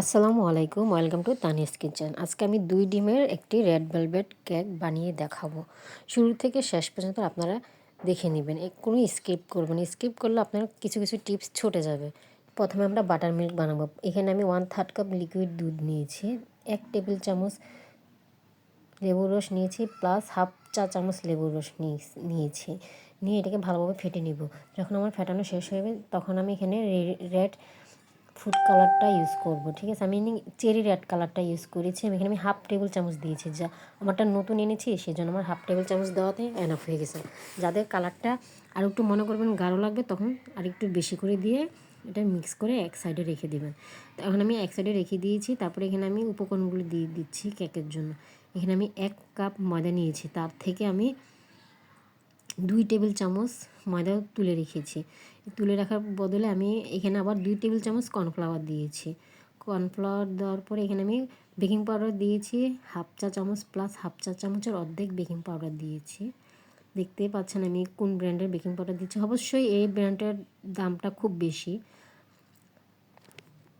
আসসালামু আলাইকুম, welcome to Tanis kitchen. আজকে আমি দুই ডিমের একটি রেড ভেলভেট কেক বানিয়ে দেখাবো। শুরু থেকে শেষ পর্যন্ত আপনারা দেখে নেবেন। কোনো স্কিপ করবেন স্কিপ করলে আপনার কিছু কিছু টিপস ছুটে যাবে। প্রথমে আমরা বাটার মিল্ক বানাবো। এখানে আমি ওয়ান থার্ড কাপ লিকুইড দুধ নিয়েছি, এক টেবিল চামচ লেবুর রস নিয়েছি প্লাস হাফ চা চামচ লেবুর রস নিয়েছি। নিয়ে এটাকে ভালোভাবে ফেটে নিব। যখন আমার ফেটানো শেষ হয়ে তখন আমি এখানে রেড ফুড কালারটা ইউজ করব, ঠিক আছে? আমি চেরি রেড কালারটা ইউজ করেছি। আমি এখানে আমি হাফ টেবিল চামচ দিয়েছি। যা আমারটা নতুন এনেছি সেই জন্য আমার হাফ টেবিল চামচ দেওয়াতে এনাফ হয়ে গেছে। যাদের কালারটা আর একটু মনে করবেন গাঢ় লাগবে, তখন আর একটু বেশি করে দিয়ে এটা মিক্স করে এক সাইডে রেখে দেবেন। এখন আমি এক সাইডে রেখে দিয়েছি। তারপরে এখানে আমি উপকরণগুলো দিয়ে দিচ্ছি কেকের জন্য। এখানে আমি এক কাপ ময়দা নিয়েছি। তার থেকে আমি দুই টেবিল চামচ ময়দা তুলে রেখেছি। তুলে রাখার বদলে আমি এখানে আবার দুই টেবিল চামচ কর্নফ্লাওয়ার দিয়েছি। কর্নফ্লাওয়ার দেওয়ার পরে এখানে আমি বেকিং পাউডার দিয়েছি, হাফ চা চামচ প্লাস হাফ চা চামচের অর্ধেক বেকিং পাউডার দিয়েছি। দেখতে পাচ্ছেন আমি কোন ব্র্যান্ডের বেকিং পাউডার দিচ্ছি। অবশ্যই এই ব্র্যান্ডের দামটা খুব বেশি।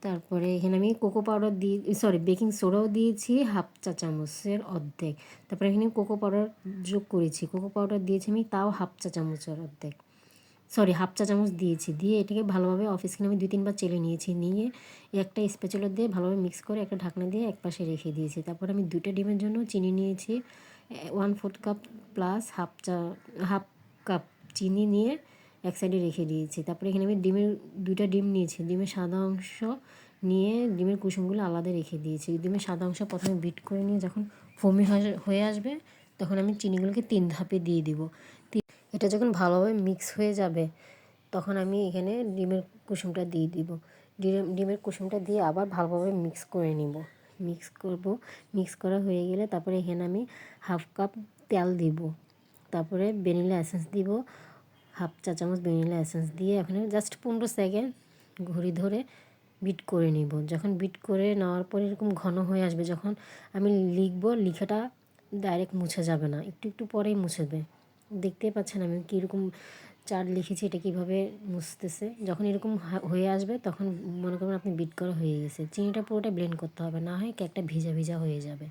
তারপরে এখানে আমি কোকো পাউডার দিয়ে সরি বেকিং সোডাও দিয়েছি হাফ চা চামচের অর্ধেক। তারপরে এখানে কোকো পাউডার যোগ করেছি। কোকো পাউডার দিয়েছি আমি তাও হাফ চা চামচের অর্ধেক। সরি হাফ চা চামচ দিয়েছি। দিয়ে এটাকে ভালোভাবে অফিস কিনে আমি দুই, তিনবার চেলে নিয়েছি। নিয়ে একটা স্পেচুলার দিয়ে ভালোভাবে মিক্স করে একটা ঢাকনা দিয়ে এক পাশে রেখে দিয়েছি। তারপর আমি দুইটা ডিমের জন্য চিনি নিয়েছি। One fourth cup plus half চা হাফ কাপ চিনি নিয়ে এক সাইডে রেখে দিয়েছি। তারপরে এখানে আমি ডিমের, দুইটা ডিম নিয়েছি। ডিমের সাদা অংশ নিয়ে ডিমের কুসুমগুলো আলাদা রেখে দিয়েছি। ডিমের সাদা অংশ প্রথমে বিট করে নিয়ে যখন ফমি হয়ে আসবে, তখন আমি চিনিগুলোকে তিন ধাপে দিয়ে দিব। এটা যখন ভালোভাবে মিক্স হয়ে যাবে, তখন আমি এখানে ডিমের কুসুমটা দিয়ে দিব। ডিম, ডিমের কুসুমটা দিয়ে আবার ভালোভাবে মিক্স করে নিব। মিক্স করব। মিক্স করা হয়ে গেলে তারপরে এখানে আমি হাফ কাপ তেল দিব। তারপরে ভ্যানিলা এসেন্স দিব। হাফ চা চামচ ভ্যানিলা এসেন্স দিয়ে এখানে জাস্ট পনেরো সেকেন্ড ঘড়ি ধরে বিট করে নিব। যখন বিট করে নেওয়ার পর এরকম ঘন হয়ে আসবে, যখন আমি লিখব, লিখাটা ডাইরেক্ট মুছে যাবে না, একটু একটু পরেই মুছবে দেখতে পাচ্ছেন আমি কীরকম চার লিখেছি, এটা কীভাবে মুছতেছে। যখন এরকম হয়ে আসবে, তখন মনে করবেন আপনি বিট করা হয়ে গেছে। চিনিটা পুরোটা ব্লেন্ড করতে হবে, না হয় কেকটা ভিজা ভিজা হয়ে যাবে।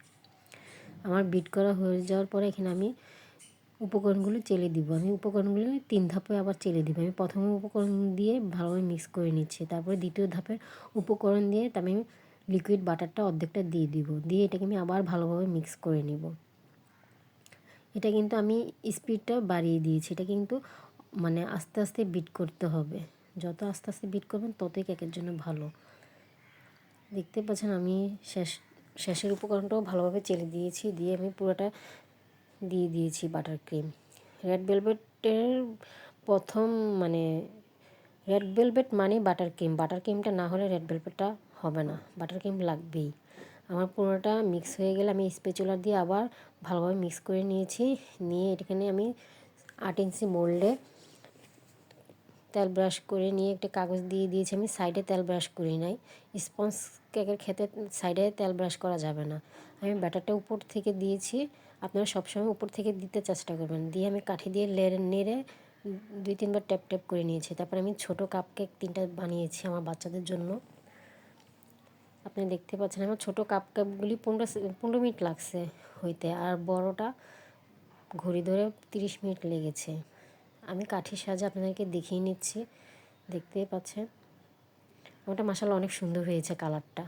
আমার বিট করা হয়ে যাওয়ার পরে এখানে আমি উপকরণগুলো চেলে দিব। আমি উপকরণগুলো তিন ধাপে আবার চেলে দিব। আমি প্রথমে উপকরণ দিয়ে ভালোভাবে মিক্স করে নিচ্ছি। তারপরে দ্বিতীয় ধাপের উপকরণ দিয়ে আমি লিকুইড বাটারটা অর্ধেকটা দিয়ে দিব। দিয়ে এটাকে আমি আবার ভালোভাবে মিক্স করে নিব। এটা কিন্তু আমি স্পিডটা বাড়িয়ে দিয়েছি। এটা কিন্তু মানে আস্তে আস্তে বিট করতে হবে। যত আস্তে আস্তে বিট করবেন ততই কেকের জন্য ভালো। দেখতে পাচ্ছেন আমি শেষ, শেষের উপকরণটাও ভালোভাবে চেলে দিয়েছি। দিয়ে আমি পুরোটা দিয়ে দিয়েছি বাটার ক্রিম রেড ভেলভেটের প্রথম মানে রেড ভেলভেট মানে বাটার ক্রিম বাটার ক্রিমটা না হলে রেড ভেলভেটটা হবে না। বাটার ক্রিম লাগবেই। আমার পুরোটা মিক্স হয়ে গেলে আমি স্পেচুলার দিয়ে আবার ভালোভাবে মিক্স করে নিয়েছি। নিয়ে এখানে আমি আট ইঞ্চি মোল্ডে তেল ব্রাশ করে নিয়ে একটা কাগজ দিয়ে দিয়েছি। আমি সাইডে তেল ব্রাশ করি নাই। স্পঞ্জ কেকের খেতে সাইডে তেল ব্রাশ করা যাবে না। আমি ব্যাটারটা উপর থেকে দিয়েছি। আপনারা সবসময় উপর থেকে দিতে চেষ্টা করবেন। দিয়ে আমি কাঠি দিয়ে লেড়ে নেড়ে দুই তিনবার ট্যাপ ট্যাপ করে নিয়েছি। তারপর আমি ছোটো কাপ কেক তিনটা বানিয়েছি আমার বাচ্চাদের জন্য। আপনি দেখতে পাচ্ছেন আমার ছোটো কাপ কাপগুলি পনেরো পনেরো মিনিট লাগছে হইতে। আর বড়টা ঘড়ি ধরে তিরিশ মিনিট লেগেছে। আমি কাঠি সাহায্যে আপনাদেরকে দেখিয়ে নিচ্ছি। দেখতেই পাচ্ছেন? ওটা মাসাল অনেক সুন্দর হয়েছে কালারটা।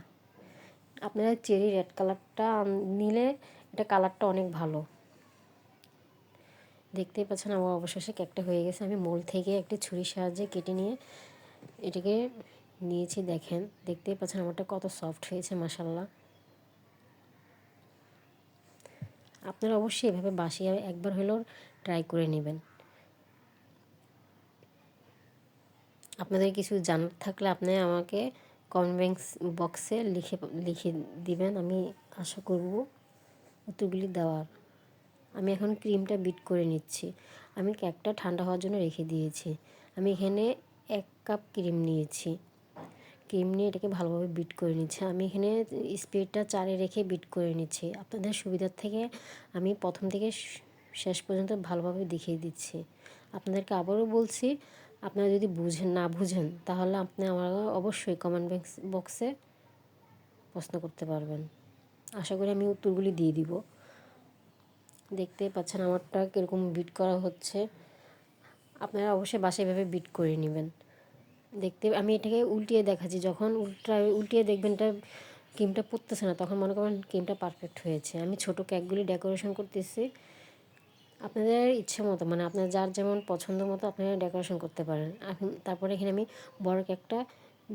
আপনারা চেরি রেড কালারটা নিলে এটা কালারটা অনেক ভালো। দেখতেই পাচ্ছেন আমার অবশেষে কেকটা হয়ে গেছে। আমি মোল থেকে একটি ছুরির সাহায্যে কেটে নিয়ে এটাকে নিয়েছি, দেখেন। দেখতেই পাচ্ছেন আমারটা কত সফট হয়েছে মাসাল্লাহ আপনারা অবশ্যই এভাবে বাসিয়ে একবার হলেও ট্রাই করে নেবেন। আপনাদের কিছু জানার থাকলে আপনি আমাকে কমেন্ট বক্সে লিখে লিখে দিবেন, আমি আশা করব উত্তরগুলি দেওয়ার। আমি এখন ক্রিমটা বিট করে নিচ্ছি। আমি কেকটা ঠান্ডা হওয়ার জন্য রেখে দিয়েছি। আমি এখানে এক কাপ ক্রিম নিয়েছি। ক্রিম নিয়ে এটাকে ভালোভাবে বিট করে নিচ্ছি। আমি এখানে স্পিডটা চারে রেখে বিট করে নিচ্ছি। আপনাদের সুবিধার থেকে আমি প্রথম থেকে শেষ পর্যন্ত ভালোভাবে দেখিয়ে দিচ্ছি। আপনাদেরকে আবারও বলছি আপনারা যদি বুঝেন, না বুঝেন, তাহলে আপনি আমার অবশ্যই কমেন্ট বক্সে প্রশ্ন করতে পারবেন। আশা করি আমি উত্তরগুলি দিয়ে দিব। দেখতে পাচ্ছেন আমারটা কীরকম বিট করা হচ্ছে। আপনারা অবশ্যই বাসায় এভাবে বিট করে নেবেন। দেখতে, আমি এটাকে উল্টিয়ে দেখাচ্ছি। যখন উল্টা, উল্টিয়ে দেখবেন এটা ক্রিমটা পড়তেছে না, তখন মনে করবেন ক্রিমটা পারফেক্ট হয়েছে। আমি ছোটো কেকগুলি ডেকোরেশন করতেছি। আপনাদের ইচ্ছে মতো মানে আপনার যার যেমন পছন্দ মতো আপনারা ডেকোরেশন করতে পারেন। তারপরে এখানে আমি বড় কেকটা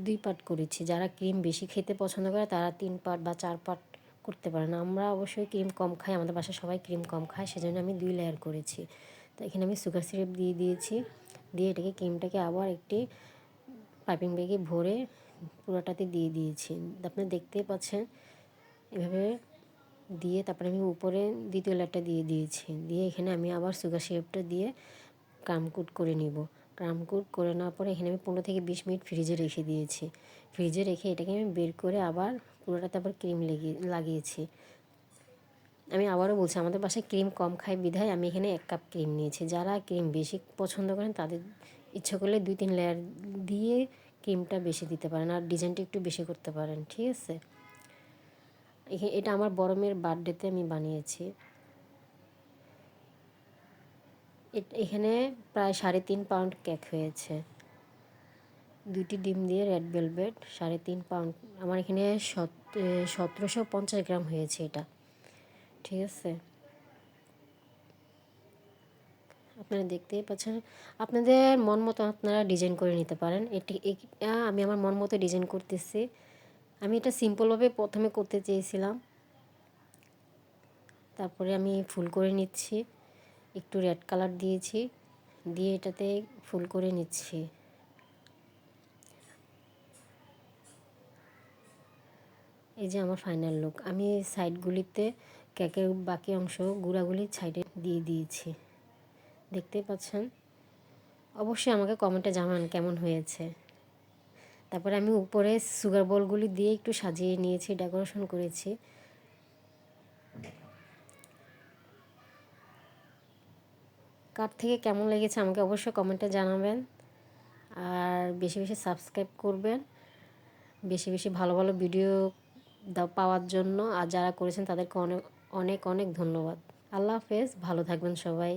দুই পার্ট করেছি। যারা ক্রিম বেশি খেতে পছন্দ করে তারা তিন পার্ট বা চার পার্ট করতে পারেন। আমরা অবশ্যই ক্রিম কম খাই, আমাদের বাসায় সবাই ক্রিম কম খায়, সেজন্য আমি দুই লেয়ার করেছি। তো এখানে আমি সুগার সিরাপ দিয়ে দিয়েছি। দিয়ে এটাকে ক্রিমটাকে আবার একটি পাইপিং ব্যাগে ভরে পুরোটাতে দিয়ে দিয়েছি। আপনারা দেখতেই পাচ্ছেন, এভাবে দিয়ে তারপরে আমি উপরে দ্বিতীয় লেয়ারটা দিয়ে দিয়েছি। দিয়ে এখানে আমি আবার সুগার সিরাপটা দিয়ে ক্রামকুট করে নিব। ক্রামকুট করে নেওয়ার পরে এখানে আমি পনেরো থেকে বিশ মিনিট ফ্রিজে রেখে দিয়েছি। ফ্রিজে রেখে এটাকে আমি বের করে আবার পুরোটাতে আবার ক্রিম লেগে, লাগিয়েছি। আমি আবারও বলছি, আমাদের বাসায় ক্রিম কম খাই বিধায় আমি এখানে এক কাপ ক্রিম নিয়েছি। যারা ক্রিম বেশি পছন্দ করেন তাদের ইচ্ছা করলে দুই, তিন লেয়ার দিয়ে ক্রিমটা বেশি দিতে পারেন আর ডিজাইনটা একটু বেশি করতে পারেন, ঠিক আছে? এটা আমার বড় মেয়ের বার্থডেতে আমি বানিয়েছি। এখানে প্রায় সাড়ে তিন পাউন্ড কেক হয়েছে। দুটি ডিম দিয়ে রেড ভেলভেট সাড়ে তিন পাউন্ড আমার এখানে সতেরোশো পঞ্চাশ গ্রাম হয়েছে এটা। ঠিক আছে? আপনারা দেখতেই পাচ্ছেন। আপনাদের মন মতো আপনারা ডিজাইন করে নিতে পারেন। এটি আমি আমার মন মতো ডিজাইন করতেছি। আমি এটা সিম্পলভাবে প্রথমে করতে চেয়েছিলাম। তারপরে আমি ফুল করে নিচ্ছি, একটু রেড কালার দিয়েছি, দিয়ে এটাতে ফুল করে নিচ্ছি। এই যে আমার ফাইনাল লুক আমি সাইডগুলিতে কেকের বাকি অংশ গুঁড়াগুলি সাইডে দিয়ে দিয়েছি। দেখতেই পাচ্ছেন? অবশ্যই আমাকে কমেন্টে জানান কেমন হয়েছে। তারপরে আমি উপরে সুগার বলগুলি দিয়ে একটু সাজিয়ে নিয়েছি ডেকোরেশন করেছি। কার থেকে কেমন লেগেছে আমাকে অবশ্যই কমেন্টে জানাবেন। আর বেশি বেশি সাবস্ক্রাইব করবেন। বেশি বেশি ভালো ভালো ভিডিও পাওয়ার জন্য। আর যারা করেছেন তাদেরকে অনেক অনেক অনেক ধন্যবাদ। আল্লাহ হাফেজ, ভালো থাকবেন সবাই।